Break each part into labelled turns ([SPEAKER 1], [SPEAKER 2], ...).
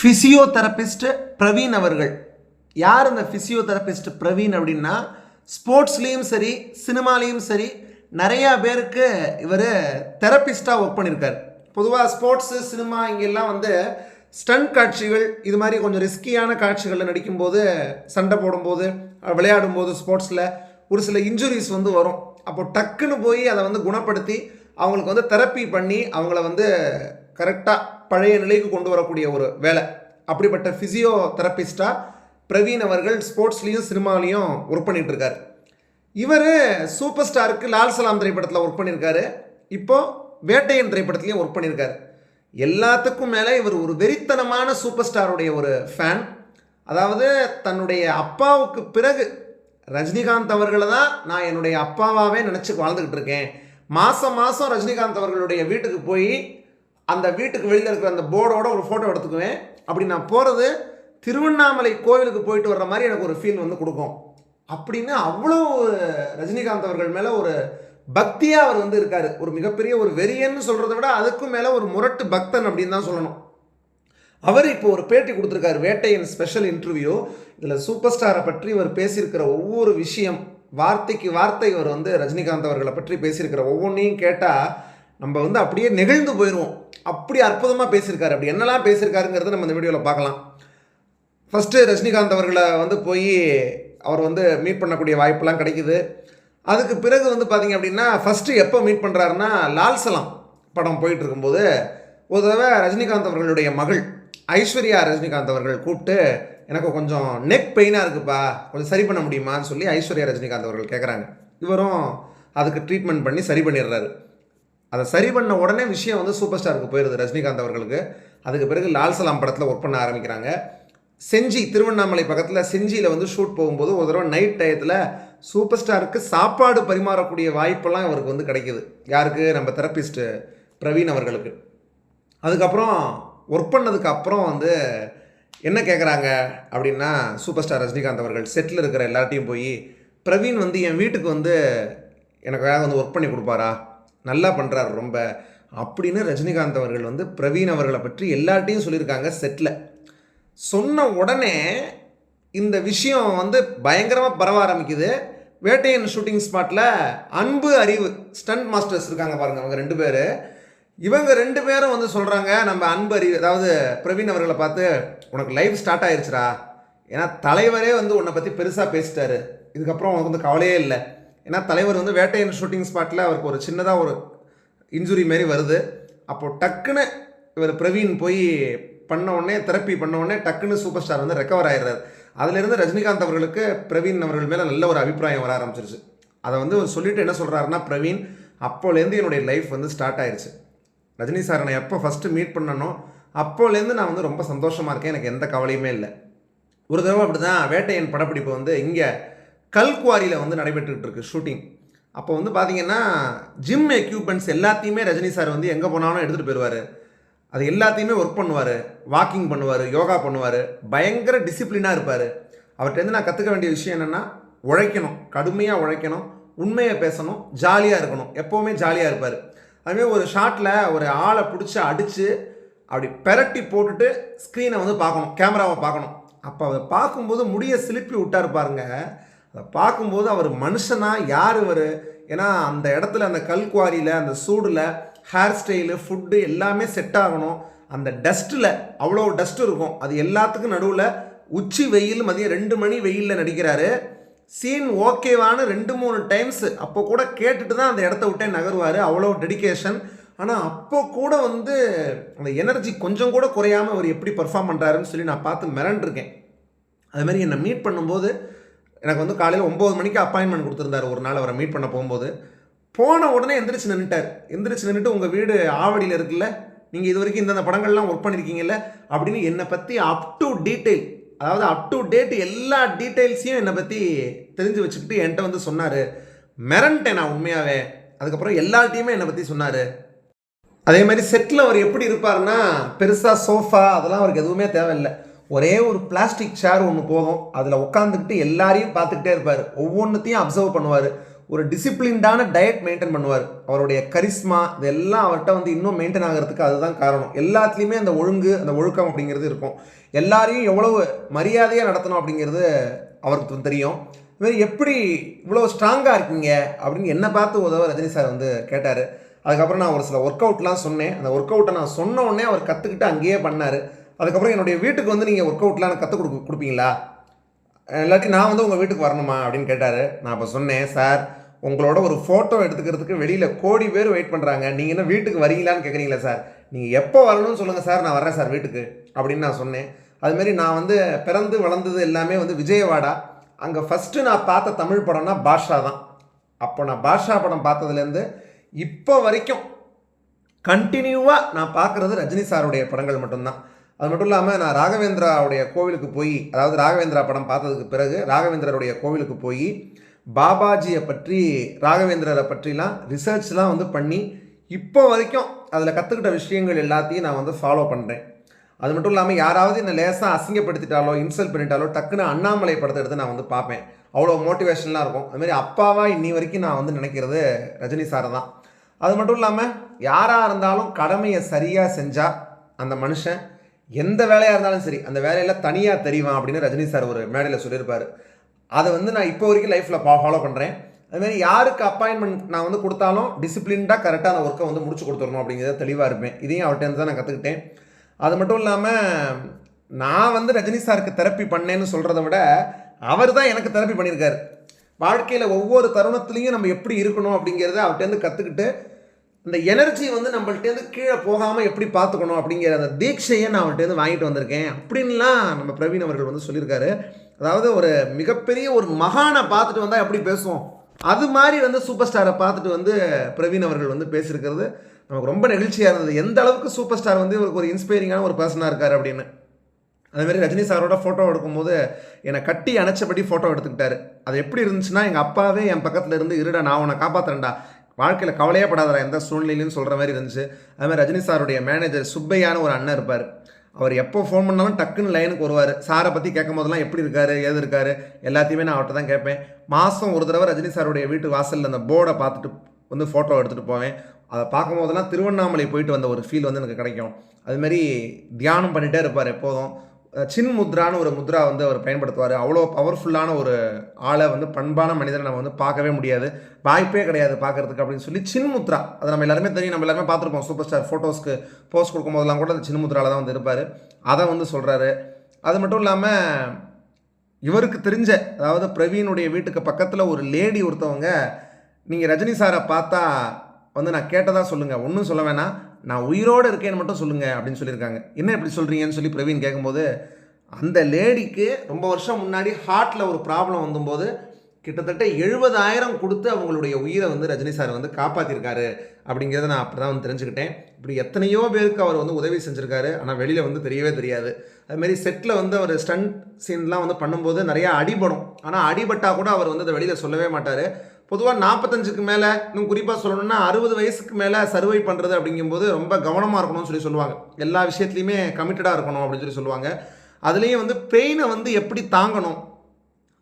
[SPEAKER 1] Physiotherapist Praveen அவர்கள். யார் இந்த ஃபிசியோதெரபிஸ்ட் பிரவீன் அப்படின்னா ஸ்போர்ட்ஸ்லேயும் சரி சினிமாலேயும் சரி நிறையா பேருக்கு இவர் தெரபிஸ்ட்டாக ஒர்க் பண்ணியிருக்காரு பொதுவாக ஸ்போர்ட்ஸு சினிமா இங்கெல்லாம் வந்து ஸ்டன்ட் காட்சிகள் இது மாதிரி கொஞ்சம் ரிஸ்கியான காட்சிகளில் நடிக்கும்போது சண்டை போடும்போது விளையாடும் போது ஸ்போர்ட்ஸில் ஒரு சில இன்ஜுரிஸ் வந்து வரும். அப்போ டக்குன்னு போய் அதை வந்து குணப்படுத்தி அவங்களுக்கு வந்து தெரப்பி பண்ணி அவங்கள வந்து கரெக்டாக பழைய நிலைக்கு கொண்டு வரக்கூடிய ஒரு வேலை. அப்படிப்பட்ட ஃபிசியோதெரபிஸ்டாக பிரவீன் அவர்கள் ஸ்போர்ட்ஸ்லேயும் சினிமாலேயும் ஒர்க் பண்ணிகிட்ருக்கார் இவர் சூப்பர் ஸ்டாருக்கு லால் சலாம் திரைப்படத்தில் ஒர்க் பண்ணியிருக்காரு இப்போது வேட்டையன் திரைப்படத்துலேயும் ஒர்க் பண்ணியிருக்காரு எல்லாத்துக்கும் மேலே இவர் ஒரு வெறித்தனமான சூப்பர் ஸ்டாருடைய ஒரு ஃபேன் அதாவது தன்னுடைய அப்பாவுக்கு பிறகு ரஜினிகாந்த் அவர்களை தான் நான் என்னுடைய அப்பாவாகவே நினச்சி வாழ்ந்துக்கிட்டு இருக்கேன். மாதம் மாதம் ரஜினிகாந்த் அவர்களுடைய வீட்டுக்கு போய் அந்த வீட்டுக்கு வெளியில் இருக்கிற அந்த போர்டோட ஒரு ஃபோட்டோ எடுத்துக்குவேன். அப்படி நான் போகிறது திருவண்ணாமலை கோவிலுக்கு போயிட்டு வர்ற மாதிரி எனக்கு ஒரு ஃபீல் வந்து கொடுக்கும். அப்படின்னு அவ்வளோ ரஜினிகாந்த் அவர்கள் மேலே ஒரு பக்தியாக அவர் வந்து இருக்கார். ஒரு மிகப்பெரிய ஒரு வெறியன்னு சொல்கிறத விட அதுக்கும் மேலே ஒரு முரட்டு பக்தன் அப்படின்னு தான் சொல்லணும். அவர் இப்போ ஒரு பேட்டி கொடுத்துருக்காரு வேட்டையின் ஸ்பெஷல் இன்டர்வியூ இதில் சூப்பர் ஸ்டாரை பற்றி இவர் பேசியிருக்கிற ஒவ்வொரு விஷயம் வார்த்தைக்கு வார்த்தை இவர் வந்து ரஜினிகாந்த் அவர்களை பற்றி பேசியிருக்கிற ஒவ்வொன்றையும் கேட்டால் நம்ம வந்து அப்படியே நெகிழ்ந்து போயிடுவோம் அப்படி அற்புதமாக பேசியிருக்காரு. அப்படி என்னெல்லாம் பேசியிருக்காருங்கிறத நம்ம இந்த வீடியோவில் பார்க்கலாம். ஃபஸ்ட்டு ரஜினிகாந்த் அவர்களை வந்து போய் அவர் வந்து மீட் பண்ணக்கூடிய வாய்ப்பெல்லாம் கிடைக்குது. அதுக்கு பிறகு வந்து பார்த்தீங்க அப்படின்னா ஃபஸ்ட்டு எப்போ மீட் பண்ணுறாருன்னா லால் சலாம் படம் போயிட்டு இருக்கும்போது ஒரு தடவை ரஜினிகாந்த் அவர்களுடைய மகள் ஐஸ்வர்யா ரஜினிகாந்த் அவர்கள் கூப்பிட்டு எனக்கு கொஞ்சம் நெக் பெயினாக இருக்குப்பா கொஞ்சம் சரி பண்ண முடியுமான்னு சொல்லி ஐஸ்வர்யா ரஜினிகாந்த் அவர்கள் கேட்குறாங்க இவரும் அதுக்கு ட்ரீட்மெண்ட் பண்ணி சரி பண்ணிடுறாரு. அதை சரி பண்ண உடனே விஷயம் வந்து சூப்பர் ஸ்டாருக்கு போயிடுது ரஜினிகாந்த் அவர்களுக்கு. அதுக்கு பிறகு லால் சலாம் படத்தில் ஒர்க் பண்ண ஆரம்பிக்கிறாங்க. செஞ்சி திருவண்ணாமலை பக்கத்தில் செஞ்சியில் வந்து ஷூட் போகும்போது ஒரு தடவை நைட் டயத்தில் சூப்பர் ஸ்டாருக்கு சாப்பாடு பரிமாறக்கூடிய வாய்ப்பெல்லாம் இவருக்கு வந்து கிடைக்கிது. யாருக்கு? நம்ம தெரபிஸ்ட்டு பிரவீன் அவர்களுக்கு. அதுக்கப்புறம் ஒர்க் பண்ணதுக்கு அப்புறம் வந்து என்ன கேட்குறாங்க அப்படின்னா சூப்பர் ஸ்டார் ரஜினிகாந்த் அவர்கள் செட்டில் இருக்கிற எல்லார்ட்டையும் போய் பிரவீன் வந்து என் வீட்டுக்கு வந்து எனக்காக வந்து ஒர்க் பண்ணி கொடுப்பாரா? நல்லா பண்ணுறாரு ரொம்ப. அப்படின்னு ரஜினிகாந்த் அவர்கள் வந்து பிரவீன் அவர்களை பற்றி எல்லார்ட்டையும் சொல்லியிருக்காங்க செட்டில் சொன்ன உடனே இந்த விஷயம் வந்து பயங்கரமாக பரவ ஆரம்பிக்குது. வேட்டையன் ஷூட்டிங் ஸ்பாட்டில் அன்பு அறிவு ஸ்டண்ட் மாஸ்டர்ஸ் இருக்காங்க பாருங்கள் அவங்க ரெண்டு பேர். இவங்க ரெண்டு பேரும் வந்து சொல்கிறாங்க நம்ம அன்பு அறிவு அதாவது பிரவீன் அவர்களை பார்த்து உனக்கு லைஃப் ஸ்டார்ட் ஆயிருச்சுடா. ஏன்னா தலைவரே வந்து உன்னை பற்றி பெருசாக பேசிட்டாரு. இதுக்கப்புறம் உனக்கு வந்து கவலையே இல்லை. ஏன்னா தலைவர் வந்து வேட்டையின் ஷூட்டிங் ஸ்பாட்டில் அவருக்கு ஒரு சின்னதாக ஒரு இன்ஜுரி மாரி வருது. அப்போது டக்குன்னு இவர் பிரவீன் போய் பண்ண உடனே தெரப்பி பண்ண உடனே டக்குன்னு சூப்பர் ஸ்டார் வந்து ரெக்கவர் ஆயிடுறாரு. அதுலேருந்து ரஜினிகாந்த் அவர்களுக்கு பிரவீன் அவர்கள் மேலே நல்ல ஒரு அபிப்பிராயம் வர ஆரம்பிச்சிருச்சு. அதை வந்து அவர் சொல்லிட்டு என்ன சொல்கிறாருன்னா பிரவீன் அப்போலேருந்து என்னுடைய லைஃப் வந்து ஸ்டார்ட் ஆயிடுச்சு ரஜினி சார் நான் எப்போ ஃபஸ்ட்டு மீட் பண்ணனோ அப்போலேருந்து நான் வந்து ரொம்ப சந்தோஷமாக இருக்கேன். எனக்கு எந்த கவலையுமே இல்லை. ஒரு தடவை அப்படி தான் வேட்டையன் படப்பிடிப்பு வந்து இங்கே கல்குவாரியில் வந்து நடைபெற்றுக்கிட்டு இருக்கு ஷூட்டிங். அப்போ வந்து பார்த்தீங்கன்னா ஜிம் எக்யூப்மெண்ட்ஸ் எல்லாத்தையுமே ரஜினி சார் வந்து எங்கே போனாலும் எடுத்துகிட்டு போயிடுவார் அது எல்லாத்தையுமே ஒர்க் பண்ணுவார் வாக்கிங் பண்ணுவார் யோகா பண்ணுவார். பயங்கர டிசிப்ளினாக இருப்பார். அவர்கிட்டருந்து நான் கற்றுக்க வேண்டிய விஷயம் என்னென்னா உழைக்கணும். கடுமையாக உழைக்கணும். உண்மையை பேசணும். ஜாலியாக இருக்கணும். எப்போவுமே ஜாலியாக இருப்பார். அதுமாதிரி ஒரு ஷாட்டில் ஒரு ஆளை பிடிச்சி அடித்து அப்படி பெரட்டி போட்டுட்டு ஸ்க்ரீனை வந்து பார்க்கணும். கேமராவை பார்க்கணும். அப்போ அதை பார்க்கும்போது முடிய சிலுப்பி விட்டார் பாருங்க. அதை பார்க்கும்போது அவர் மனுஷனா யார் இவர்? ஏன்னா அந்த இடத்துல அந்த கல்குவாரியில் அந்த சூடில் ஹேர் ஸ்டைலு ஃபுட்டு எல்லாமே செட் ஆகணும். அந்த டஸ்ட்டில் அவ்வளோ டஸ்ட் இருக்கும். அது எல்லாத்துக்கும் நடுவில் உச்சி வெயில் மதியம் ரெண்டு மணி வெயிலில் நடிக்கிறாரு. சீன் ஓகேவான ரெண்டு மூணு டைம்ஸ் அப்போ கூட கேட்டுட்டு தான் அந்த இடத்த விட்டே நகருவார். அவ்வளோ டெடிகேஷன் ஆனால் அப்போ கூட வந்து அந்த எனர்ஜி கொஞ்சம் கூட குறையாமல் அவர் எப்படி பர்ஃபார்ம் பண்ணுறாருன்னு சொல்லி நான் பார்த்து மிரண்டிருக்கேன். அதுமாதிரி என்னை மீட் பண்ணும்போது எனக்கு வந்து காலையில் ஒம்பது மணிக்கு அப்பாயின்மெண்ட் கொடுத்துருந்தாரு. ஒரு நாள் அவரை மீட் பண்ண போகும்போது. போன உடனே எந்திரிச்சு நின்றுட்டார் எந்திரிச்சு நின்றுட்டு உங்கள் வீடு ஆவடியில் இருக்குல்ல? நீங்கள் இது வரைக்கும் இந்தந்த படங்கள்லாம் ஒர்க் பண்ணியிருக்கீங்கல்ல அப்படின்னு என்னை பற்றி அப் டு டீட்டெயில் அதாவது அப் டு டேட் எல்லா டீட்டெயில்ஸையும் என்னை பற்றி தெரிஞ்சு வச்சுக்கிட்டு என்கிட்ட வந்து சொன்னார். மிரண்டேன் நான் உண்மையாகவே அதுக்கப்புறம் எல்லார்ட்டையுமே என்னை பற்றி சொன்னார். அதே மாதிரி செட்டில் அவர் எப்படி இருப்பார்னா பெருசாக சோஃபா அதெல்லாம் அவருக்கு எதுவுமே தேவையில்லை. ஒரே ஒரு பிளாஸ்டிக் சேர் ஒன்று போதும். அதில் உட்காந்துக்கிட்டு எல்லாரையும் பார்த்துக்கிட்டே இருப்பார். ஒவ்வொன்றத்தையும் அப்சர்வ் பண்ணுவார். ஒரு டிசிப்ளின்டான டயட் மெயின்டைன் பண்ணுவார். அவருடைய கரிஸ்மா இதெல்லாம் அவர்கிட்ட வந்து இன்னும் மெயின்டைன் ஆகிறதுக்கு அதுதான் காரணம். எல்லாத்துலேயுமே அந்த ஒழுங்கு அந்த ஒழுக்கம் அப்படிங்கிறது இருக்கும். எல்லாரையும் எவ்வளவு மரியாதையாக நடத்தணும் அப்படிங்கிறது அவருக்கு தெரியும். இதுமாரி எப்படி இவ்வளோ ஸ்ட்ராங்காக இருக்கீங்க அப்படின்னு என்னை பார்த்து உதவ ரஜினி சார் வந்து கேட்டார். அதுக்கப்புறம் நான் ஒரு சில ஒர்க் அவுட்லாம் சொன்னேன். அந்த ஒர்க் அவுட்டை நான் சொன்ன உடனே அவர் கற்றுக்கிட்டு அங்கேயே பண்ணார். அதுக்கப்புறம் என்னுடைய வீட்டுக்கு வந்து நீங்கள் ஒர்க் அவுட்லாம் எனக்கு கற்றுக் கொடுக்க கொடுப்பீங்களா? இல்லாட்டி நான் வந்து உங்கள் வீட்டுக்கு வரணுமா? அப்படின்னு கேட்டார். நான் அப்போ சொன்னேன் சார் உங்களோட ஒரு ஃபோட்டோ எடுத்துக்கிறதுக்கு வெளியில் கோடி பேர் வெயிட் பண்ணுறாங்க நீங்கள் என்ன வீட்டுக்கு வரீங்களான்னு கேட்குறீங்களா சார்? நீங்கள் எப்போ வரணும்னு சொல்லுங்கள் சார். நான் வரேன் சார் வீட்டுக்கு. அப்படின்னு நான் சொன்னேன். அதுமாரி நான் வந்து பிறந்து வளர்ந்தது எல்லாமே வந்து விஜயவாடா. அங்கே ஃபஸ்ட்டு நான் பார்த்த தமிழ் படம்னா பாஷா தான். அப்போ நான் பாஷா படம் பார்த்ததுலேருந்து இப்போ வரைக்கும் கண்டினியூவாக நான் பார்க்குறது ரஜினி சாருடைய படங்கள் மட்டும்தான். அது மட்டும் இல்லாமல் நான் ராகவேந்திராவுடைய கோவிலுக்கு போய் அதாவது ராகவேந்திரா படம் பார்த்ததுக்கு பிறகு ராகவேந்திரருடைய கோவிலுக்கு போய் பாபாஜியை பற்றி ராகவேந்திரரை பற்றிலாம் ரிசர்ச்லாம் வந்து பண்ணி இப்போ வரைக்கும் அதில் கற்றுக்கிட்ட விஷயங்கள் எல்லாத்தையும் நான் வந்து ஃபாலோ பண்ணுறேன் அது மட்டும் இல்லாமல் யாராவது என்னை லேசாக அசிங்கப்படுத்திட்டாலோ இன்சல்ட் பண்ணிட்டாலோ டக்குன்னு அண்ணாமலை படத்தை எடுத்து நான் வந்து பார்ப்பேன். அவ்வளோ மோட்டிவேஷன்லாம் இருக்கும். அதுமாரி அப்பாவாக இன்னி வரைக்கும் நான் வந்து நினைக்கிறது ரஜினி சாரை தான். அது மட்டும் இல்லாமல் யாராக இருந்தாலும் கடமையை சரியாக செஞ்சால் அந்த மனுஷன் எந்த வேலையாக இருந்தாலும் சரி அந்த வேலையில் தனியாக தெரிவான் அப்படின்னு ரஜினி சார் ஒரு மேடையில் சொல்லியிருப்பார். அதை வந்து நான் இப்போ வரைக்கும் லைஃப்பில் ஃபாலோ பண்ணுறேன் அதுமாதிரி யாருக்கு அப்பாயின்மெண்ட் நான் வந்து கொடுத்தாலும் டிசிப்ளின்டாக கரெக்டாக அந்த ஒர்க்கை வந்து முடிச்சு கொடுத்துடணும் அப்படிங்கிறத தெளிவாக இருப்பேன். இதையும் அவர்கிட்ட தான் நான் கற்றுக்கிட்டேன் அது மட்டும் இல்லாமல் நான் வந்து ரஜினி சாருக்கு தெரப்பி பண்ணேன்னு சொல்கிறத விட அவர் தான் எனக்கு தெரப்பி பண்ணியிருக்காரு. வாழ்க்கையில் ஒவ்வொரு தருணத்துலேயும் நம்ம எப்படி இருக்கணும் அப்படிங்கிறத அவர்கிட்டேருந்து கற்றுக்கிட்டு இந்த எனர்ஜி வந்து நம்மள்ட்டேருந்து கீழே போகாமல் எப்படி பார்த்துக்கணும் அப்படிங்கிற அந்த தீட்சையை நான் அவர்கிட்டேருந்து வாங்கிட்டு வந்திருக்கேன் அப்படின்லாம் நம்ம பிரவீன் அவர்கள் வந்து சொல்லியிருக்காரு. அதாவது ஒரு மிகப்பெரிய ஒரு மகானை பார்த்துட்டு வந்தால் எப்படி பேசுவோம்? அது மாதிரி வந்து சூப்பர் ஸ்டாரை பார்த்துட்டு வந்து பிரவீன் அவர்கள் வந்து பேசியிருக்கிறது. நமக்கு ரொம்ப நெகிழ்ச்சியாக இருந்தது. எந்த அளவுக்கு சூப்பர் ஸ்டார் வந்து இவருக்கு ஒரு இன்ஸ்பைரிங்கான ஒரு பர்சனாக இருக்கார் அப்படின்னு. அதுமாரி ரஜினி சாரோட ஃபோட்டோ எடுக்கும்போது என்னை கட்டி அணைச்சபடி ஃபோட்டோ எடுத்துக்கிட்டாரு. அது எப்படி இருந்துச்சுன்னா எங்கள் அப்பாவே என் பக்கத்தில் இருந்து இருடா நான் உன்னை காப்பாற்றுறேன்டா வாழ்க்கையில் கவலையே படாதரா எந்த சூழ்நிலையிலும் சொல்கிற மாதிரி இருந்துச்சு. அதுமாதிரி ரஜினி சாருடைய மேனேஜர் சுப்பையான ஒரு அண்ணன் இருப்பார். அவர் எப்போ ஃபோன் பண்ணாலும் டக்குன்னு லைனுக்கு வருவார். சாரை பற்றி கேட்கும் போதெல்லாம் எப்படி இருக்காரு ஏது இருக்காரு எல்லாத்தையுமே நான் அவர்கிட்ட தான் கேட்பேன். மாதம் ஒரு தடவை ரஜினி சாருடைய வீட்டு வாசலில் அந்த போர்டை பார்த்துட்டு வந்து ஃபோட்டோ எடுத்துகிட்டு போவேன். அதை பார்க்கும் போதெல்லாம் திருவண்ணாமலை போயிட்டு வந்த ஒரு ஃபீல் வந்து எனக்கு கிடைக்கும். அதுமாரி தியானம் பண்ணிகிட்டே இருப்பார் எப்போதும். சின் முத்ரான்னு ஒரு முத்ரா வந்து அவர் பயன்படுத்துவார். அவ்வளோ பவர்ஃபுல்லான ஒரு ஆளை வந்து பண்பான மனிதனை நம்ம வந்து பார்க்கவே முடியாது. வாய்ப்பே கிடையாது பார்க்கறதுக்கு அப்படின்னு சொல்லி சின் முத்ரா. அதை நம்ம எல்லாருமே தெரியும். நம்ம எல்லாருமே பார்த்துருப்போம். சூப்பர் ஸ்டார் ஃபோட்டோஸ்க்கு போஸ்ட் கொடுக்கும் போதெல்லாம் கூட அந்த சின்ன முத்ராவில் தான் வந்து இருப்பார். அதை வந்து சொல்கிறாரு அது மட்டும் இல்லாமல் இவருக்கு தெரிஞ்ச அதாவது பிரவீனுடைய வீட்டுக்கு பக்கத்தில் ஒரு லேடி ஒருத்தவங்க நீங்கள் ரஜினி சாரை பார்த்தா வந்து நான் கேட்டதாக சொல்லுங்கள் ஒன்றும் சொல்ல வேணாம். நான் உயிரோடு இருக்கேன்னு மட்டும் சொல்லுங்கள் அப்படின்னு சொல்லியிருக்காங்க. என்ன இப்படி சொல்கிறீங்கன்னு சொல்லி பிரவீன் கேட்கும்போது அந்த லேடிக்கு ரொம்ப வருஷம் முன்னாடி ஹார்ட்டில் ஒரு ப்ராப்ளம் வந்தபோது கிட்டத்தட்ட எழுபதாயிரம் கொடுத்து அவங்களுடைய உயிரை வந்து ரஜினி சார் வந்து காப்பாற்றிருக்காரு அப்படிங்கிறத நான் அப்படி தான் வந்து தெரிஞ்சுக்கிட்டேன். இப்படி எத்தனையோ பேருக்கு அவர் வந்து உதவி செஞ்சுருக்காரு. ஆனால் வெளியில் வந்து தெரியவே தெரியாது. அதுமாரி செட்டில் வந்து அவர் ஸ்டண்ட் சீன்லாம் வந்து பண்ணும்போது நிறையா அடிபடும். ஆனால் அடிபட்டால் கூட அவர் வந்து அதை வெளியில் சொல்லவே மாட்டார். பொதுவாக நாற்பத்தஞ்சுக்கு மேலே இன்னும் குறிப்பாக சொல்லணும்னா அறுபது வயசுக்கு மேலே சர்வை பண்ணுறது அப்படிங்கும்போது ரொம்ப கவனமாக இருக்கணும்னு சொல்லி சொல்லுவாங்க. எல்லா விஷயத்துலையுமே கமிட்டடாக இருக்கணும் அப்படின்னு சொல்லி சொல்லுவாங்க. அதுலேயும் வந்து பெயினை வந்து எப்படி தாங்கணும்?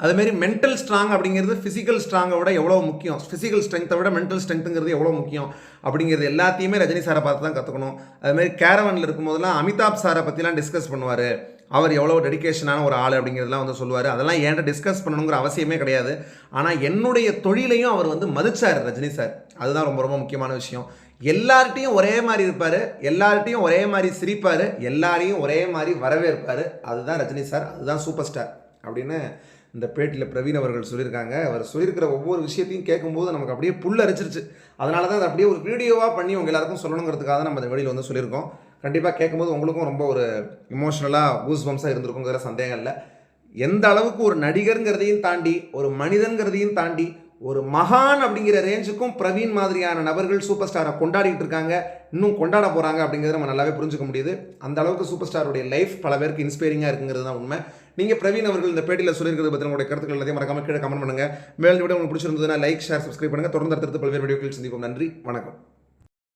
[SPEAKER 1] அதுமாரி மென்டல் ஸ்ட்ராங் அப்படிங்கிறது ஃபிசிக்கல் ஸ்ட்ராங்கை விட எவ்வளோ முக்கியம்? ஃபிசிக்கல் ஸ்ட்ரென்த்தை விட மென்டல் ஸ்ட்ரென்த்துங்கிறது எவ்வளோ முக்கியம்? அப்படிங்கிறது எல்லாத்தையுமே ரஜினி சாரை பார்த்து தான் கற்றுக்கணும் அதுமாரி கேரவனில் இருக்கும்போதெல்லாம் அமிதாப் சாரை பற்றிலாம் டிஸ்கஸ் பண்ணுவார். அவர் எவ்வளோ டெடிக்கேஷனான ஒரு ஆள் அப்படிங்கிறதுலாம் வந்து சொல்லுவார். அதெல்லாம் ஏன்ட்ட டிஸ்கஸ் பண்ணணுங்கிற அவசியமே கிடையாது. ஆனால் என்னுடைய தொழிலையும் அவர் வந்து மதிச்சார் ரஜினி சார். அதுதான் ரொம்ப ரொம்ப முக்கியமான விஷயம். எல்லார்ட்டையும் ஒரே மாதிரி இருப்பார் எல்லார்ட்டையும் ஒரே மாதிரி சிரிப்பார் எல்லாரையும் ஒரே மாதிரி வரவேற்பார். அதுதான் ரஜினி சார் அதுதான் சூப்பர் ஸ்டார் அப்படின்னு இந்த பேட்டியில் பிரவீன் அவர்கள் சொல்லியிருக்காங்க. அவர் சொல்லியிருக்கிற ஒவ்வொரு விஷயத்தையும் கேட்கும்போது நமக்கு அப்படியே புல் அரிச்சிருச்சு அதனால தான் அதை அப்படியே ஒரு வீடியோவாக பண்ணி உங்கள் எல்லாருக்கும் சொல்லணுங்கிறதுக்காக தான் நம்ம இந்த வெளியில் வந்து சொல்லியிருக்கோம். கண்டிப்பாக கேட்கும்போது உங்களுக்கும் ரொம்ப ஒரு இமோஷனலாக கூஸ் பம்ஸாக இருந்திருக்குங்கிற சந்தேகம் இல்லை. எந்த அளவுக்கு ஒரு நடிகருங்கிறதையும் தாண்டி ஒரு மனிதன்கிறதையும் தாண்டி ஒரு மகான் அப்படிங்கிற ரேஞ்சுக்கும் பிரவீன் மாதிரியான நபர்கள் சூப்பர் ஸ்டாரை கொண்டாடிட்டு இருக்காங்க இன்னும் கொண்டாட போகிறாங்க அப்படிங்கிறத நம்ம நல்லாவே புரிஞ்சுக்க முடியுது. அந்த அளவுக்கு சூப்பர் ஸ்டாருடைய லைஃப் பல பேருக்கு இன்ஸ்பைரிங்காக இருக்குங்கிறது தான் உண்மை. நீங்கள் பிரவீன் அவர்கள் இந்த பேட்டியில் சொல்லியிருக்கிறது பற்றி உங்களுடைய கருத்துக்கள் எல்லாத்தையும் மறக்காம கீழே கமெண்ட் பண்ணுங்கள் மேலும் விட உங்களுக்கு பிடிச்சிருந்ததுன்னா லைக் ஷேர் சப்ஸ்கிரைப் பண்ணுங்கள் தொடர்ந்து அடுத்தடுத்து பல்வேறு வீடியோக்கள் சந்திப்போம். நன்றி. வணக்கம்.